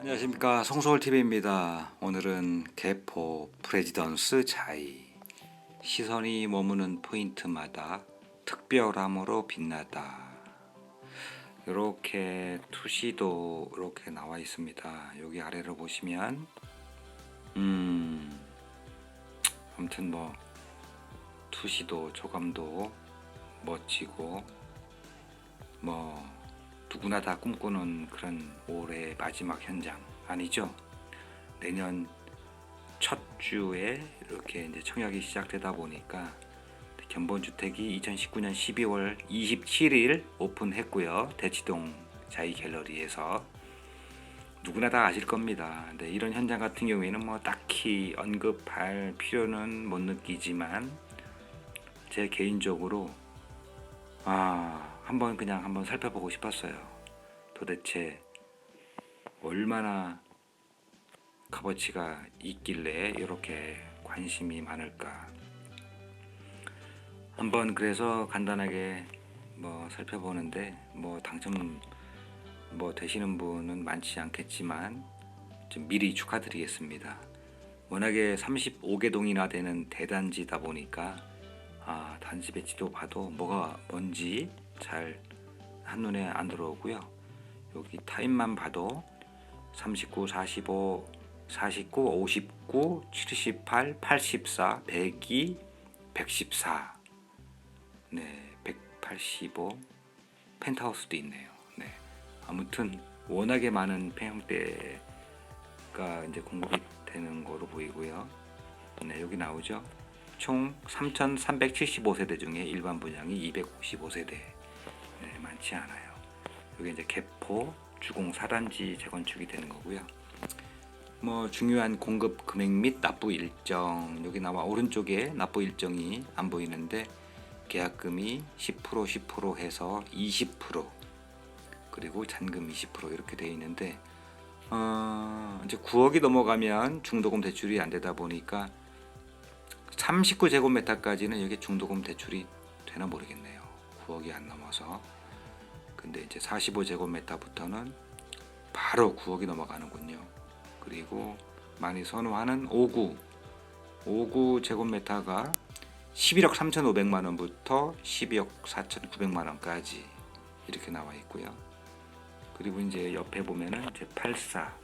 안녕하십니까 송소울TV입니다. 오늘은 개포 프레지던스 자이 시선이 머무는 포인트마다 특별함으로 빛나다 이렇게 투시도 이렇게 나와 있습니다. 여기 아래를 보시면 음 아무튼 뭐 투시도 조감도 멋지고 뭐 누구나 다 꿈꾸는 그런 올해 마지막 현장 아니죠? 내년 첫 주에 이렇게 이제 청약이 시작되다 보니까 견본주택이 2019년 12월 27일 오픈했고요. 대치동 자이 갤러리에서 누구나 다 아실 겁니다. 근데 이런 현장 같은 경우에는 뭐 딱히 언급할 필요는 못 느끼지만 제 개인적으로 아 한번 그냥 한번 살펴보고 싶었어요. 도대체 얼마나 값어치가 있길래 이렇게 관심이 많을까? 한번 그래서 간단하게 뭐 살펴보는데 뭐 당첨 뭐 되시는 분은 많지 않겠지만 좀 미리 축하드리겠습니다. 워낙에 35개 동이나 되는 대단지다 보니까 아, 단지 배치도 봐도 뭐가 뭔지 잘 한눈에 안 들어오고요. 여기 타임만 봐도 39, 45, 49, 59, 78, 84, 102, 114, 네, 185 펜트하우스도 있네요. 네, 아무튼 워낙에 많은 폐형대가 이제 공급이 되는 거로 보이고요. 네, 여기 나오죠. 총 3,375세대 중에 일반 분양이 255세대. 네, 많지 않아요. 여기 이제 개포 주공 4단지 재건축이 되는 거고요. 뭐 중요한 공급 금액 및 납부 일정 여기 나와 오른쪽에 납부 일정이 안 보이는데 계약금이 10% 10% 해서 20% 그리고 잔금 20% 이렇게 돼 있는데 어, 이제 9억이 넘어가면 중도금 대출이 안 되다 보니까 39제곱미터까지는 여기 중도금 대출이 되나 모르겠네요. 9억이 안 넘어서. 근데 이제 45제곱미터부터는 바로 9억이 넘어가는군요. 그리고 많이 선호하는 59. 59 제곱미터가 11억 3,500만 원부터 12억 4,900만 원까지 이렇게 나와 있고요. 그리고 이제 옆에 보면은 이제 84.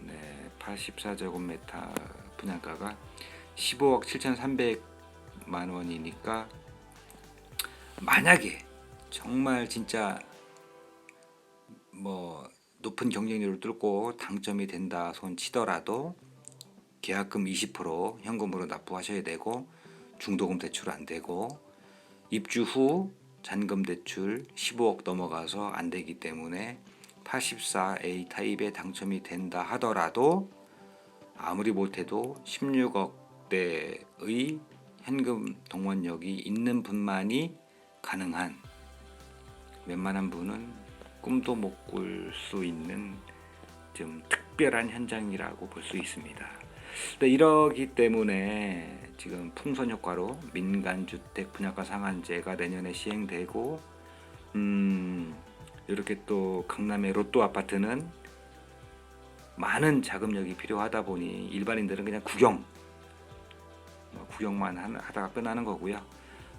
네, 84제곱미터 분양가가 15억 7,300만 원이니까 만약에 정말 진짜 뭐 높은 경쟁률을 뚫고 당첨이 된다 손 치더라도 계약금 20% 현금으로 납부하셔야 되고 중도금 대출 안 되고 입주 후 잔금 대출 15억 넘어가서 안 되기 때문에 84A 타입에 당첨이 된다 하더라도 아무리 못해도 16억대의 현금 동원력이 있는 분만이 가능한 웬만한 분은 꿈도 못 꿀 수 있는 좀 특별한 현장이라고 볼 수 있습니다. 근데 이러기 때문에 지금 풍선 효과로 민간 주택 분양가 상한제가 내년에 시행되고 음 이렇게 또 강남의 로또 아파트는 많은 자금력이 필요하다 보니 일반인들은 그냥 구경 뭐 구경만 하다가 끝나는 거고요.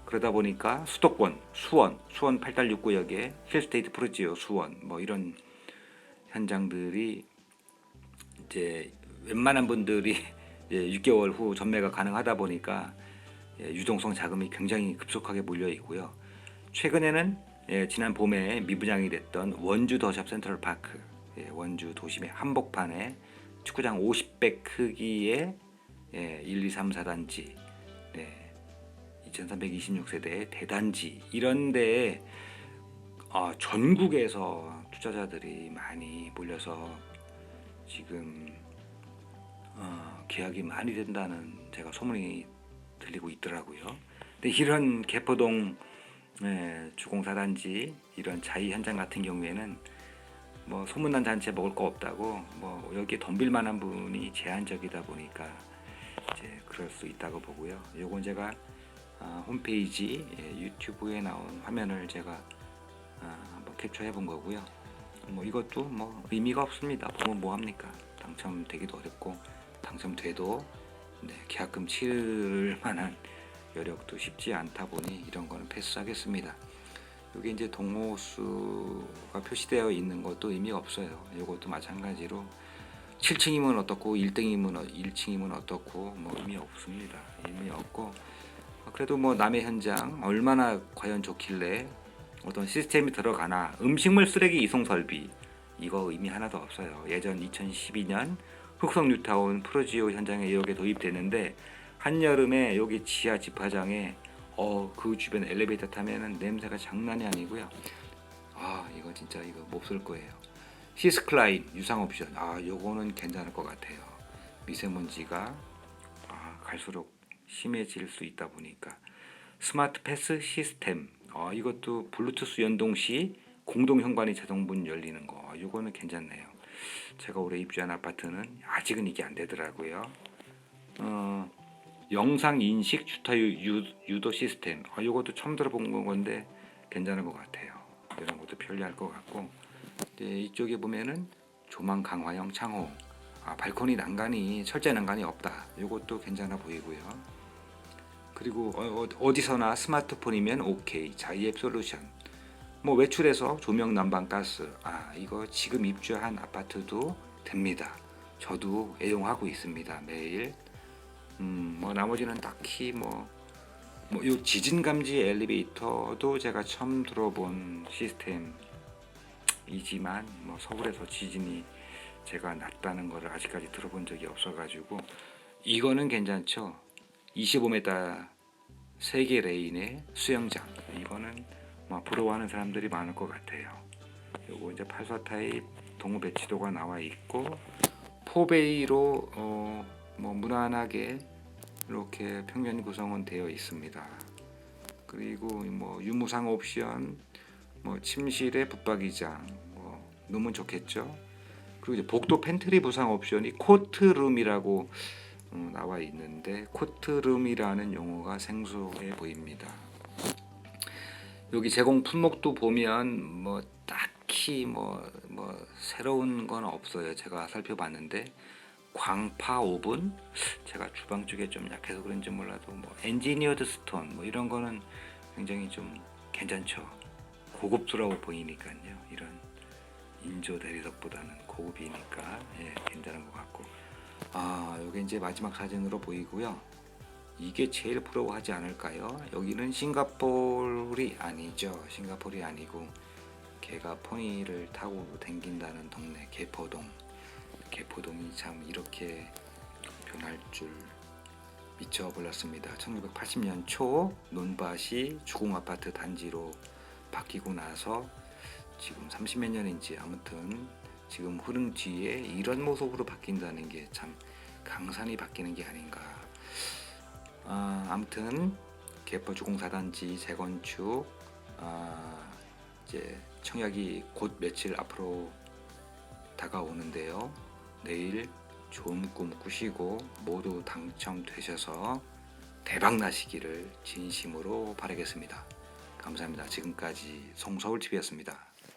그러다 보니까 수도권, 수원, 수원 8달육구역에 힐스테이트 프로지오 수원 뭐 이런 현장들이 이제 웬만한 분들이 6개월 후 전매가 가능하다 보니까 예, 유동성 자금이 굉장히 급속하게 몰려 있고요. 최근에는 예, 지난 봄에 미분양이 됐던 원주 더샵 센트럴 파크, 예, 원주 도심의 한복판에 축구장 50배 크기의 1, 2, 3, 4단지, 네, 2,326세대 대단지 이런 데에 어, 전국에서 투자자들이 많이 몰려서 지금 어, 계약이 많이 된다는 제가 소문이 들리고 있더라고요. 근데 이런 개포동 예, 주공사단지 이런 자이 현장 같은 경우에는 뭐 소문난 잔치에 먹을 거 없다고 뭐 여기에 덤빌 만한 분이 제한적이다 보니까 이제 그럴 수 있다고 보고요. 요건 제가 어, 홈페이지 예, 유튜브에 나온 화면을 제가 어, 한번 캡처해 본 거고요. 뭐 이것도 뭐 의미가 없습니다. 보면 뭐 합니까? 당첨되기도 어렵고 당첨돼도 네, 계약금 치를 만한 여력도 쉽지 않다 보니 이런 거는 패스하겠습니다. 여기 이제 동호수가 표시되어 있는 것도 의미가 없어요. 이것도 마찬가지로 7층이면 어떻고 1등이면 1층이면 어떻고 뭐 의미 없습니다. 의미 없고 그래도 뭐 남의 현장 얼마나 과연 좋길래 어떤 시스템이 들어가나 음식물 쓰레기 이송 설비 이거 의미 하나도 없어요. 예전 2012년 흑성 뉴타운 프로지오 현장에 이렇게 도입되는데 한여름에 여기 지하 집화장에 어 그 주변 엘리베이터 타면은 냄새가 장난이 아니고요. 아 이거 진짜 이거 못 쓸 거예요. 시스클라인 유상 옵션 아 요거는 괜찮을 것 같아요. 미세먼지가 아, 갈수록 심해질 수 있다 보니까 스마트 패스 시스템 아 이것도 블루투스 연동 시 공동 현관이 자동문 열리는 거 요거는 괜찮네요. 제가 올해 입주한 아파트는 아직은 이게 안 되더라고요. 어, 영상 인식 주타 유, 유, 도 시스템. 아, 이것도 처음 들어본 건데 괜찮은 것 같아요. 이런 것도 편리할 것 같고. 이제 이쪽에 보면은 조망 강화형 창호. 아, 발코니 난간이 철제 난간이 없다. 이것도 괜찮아 보이고요. 그리고 어, 어, 디서나 스마트폰이면 오케이. 자이앱 솔루션. 뭐 외출해서 조명 난방 가스. 아, 이거 지금 입주한 아파트도 됩니다. 저도 애용하고 있습니다. 매일. 음, 뭐 나머지는 딱히 뭐, 뭐요 지진 감지 엘리베이터도 제가 처음 들어본 시스템이지만 뭐 서울에서 지진이 제가 났다는 거를 아직까지 들어본 적이 없어가지고 이거는 괜찮죠. 25m 세개 레인의 수영장 이거는 뭐 부러워하는 사람들이 많을 것 같아요. 요거 이제 84 타입 동호 배치도가 나와 있고 포베이로 어, 뭐 무난하게 이렇게 평면 구성은 되어 있습니다. 그리고 뭐 유무상 옵션, 뭐 침실에 붙박이장, 뭐 넣으면 좋겠죠. 그리고 이제 복도 팬트리 부상 옵션이 코트룸이라고 어, 나와 있는데 코트룸이라는 용어가 생소해 보입니다. 여기 제공 품목도 보면 뭐 딱히 뭐, 뭐 새로운 건 없어요. 제가 살펴봤는데 광파 오븐 제가 주방 쪽에 좀 약해서 그런지 몰라도 뭐 엔지니어드 스톤 뭐 이런 거는 굉장히 좀 괜찮죠. 고급스러워 보이니까요. 이런 인조 대리석보다는 고급이니까 예, 괜찮은 것 같고 아 여기 이제 마지막 사진으로 보이고요. 이게 제일 부러워하지 않을까요? 여기는 싱가포르이 아니죠. 싱가포르이 아니고 개가 포니를 타고 댕긴다는 동네 개포동. 개포동이 참 이렇게 변할 줄 미쳐 몰랐습니다. 1980년 초 논밭이 주공 아파트 단지로 바뀌고 나서 지금 30몇 년인지 아무튼 지금 흐른 뒤에 이런 모습으로 바뀐다는 게 참 강산이 바뀌는 게 아닌가. 아, 아무튼 개포 주 공사단지 재건축 아, 이제 청약이 곧 며칠 앞으로 다가오는데요. 내일 좋은 꿈 꾸시고 모두 당첨되셔서 대박 나시기를 진심으로 바라겠습니다. 감사합니다. 지금까지 송서울 TV였습니다.